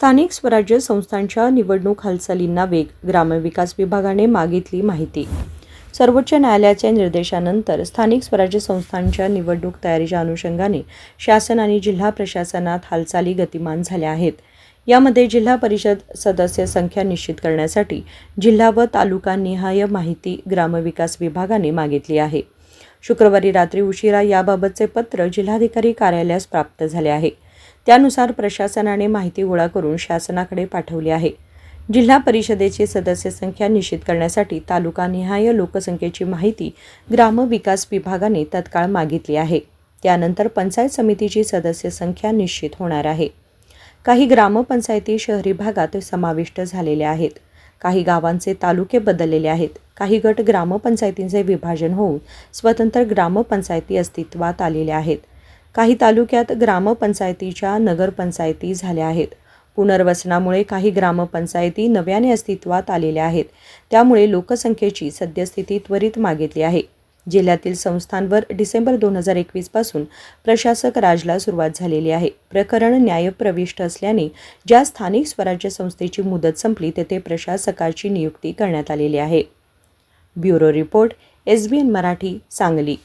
स्थानिक स्वराज्य संस्थांच्या निवडणूक हालचालींना वेग ग्रामविकास विभागाने मागितली माहिती. सर्वोच्च न्यायालयाच्या निर्देशानंतर स्थानिक स्वराज्य संस्थांच्या निवडणूक तयारीच्या अनुषंगाने शासन आणि जिल्हा प्रशासनात हालचाली गतिमान झाल्या आहेत. यामध्ये जिल्हा परिषद सदस्य संख्या निश्चित करण्यासाठी जिल्हा व तालुकानिहाय माहिती ग्रामविकास विभागाने मागितली आहे. शुक्रवारी रात्री उशिरा याबाबतचे पत्र जिल्हाधिकारी कार्यालयास प्राप्त झाले आहे. त्यानुसार प्रशासनाने माहिती गोळा करून शासनाकडे पाठवली आहे. जिल्हा परिषदेची सदस्य संख्या निश्चित करण्यासाठी तालुकानिहाय लोकसंख्येची माहिती ग्रामविकास विभागाने तत्काळ मागितली आहे. त्यानंतर पंचायत समितीची सदस्य संख्या निश्चित होणार आहे. काही ग्रामपंचायती शहरी भागात समाविष्ट झालेल्या आहेत. काही गावांचे तालुके बदललेले आहेत. काही गट ग्रामपंचायतींचे विभाजन होऊन स्वतंत्र ग्रामपंचायती अस्तित्वात आलेल्या आहेत. काही तालुक्यात ग्रामपंचायतीच्या नगरपंचायती झाल्या आहेत. पुनर्वसनामुळे काही ग्रामपंचायती नव्याने अस्तित्वात आलेल्या आहेत. त्यामुळे लोकसंख्येची सद्यस्थिती त्वरित मागितली आहे. जिल्ह्यातील संस्थांवर डिसेंबर दोन हजार एकवीसपासून प्रशासक राजला सुरुवात झालेली आहे. प्रकरण न्यायप्रविष्ट असल्याने ज्या स्थानिक स्वराज्य संस्थेची मुदत संपली तेथे प्रशासकाची नियुक्ती करण्यात आलेली आहे. Bureau report S B N Marathi Sangli.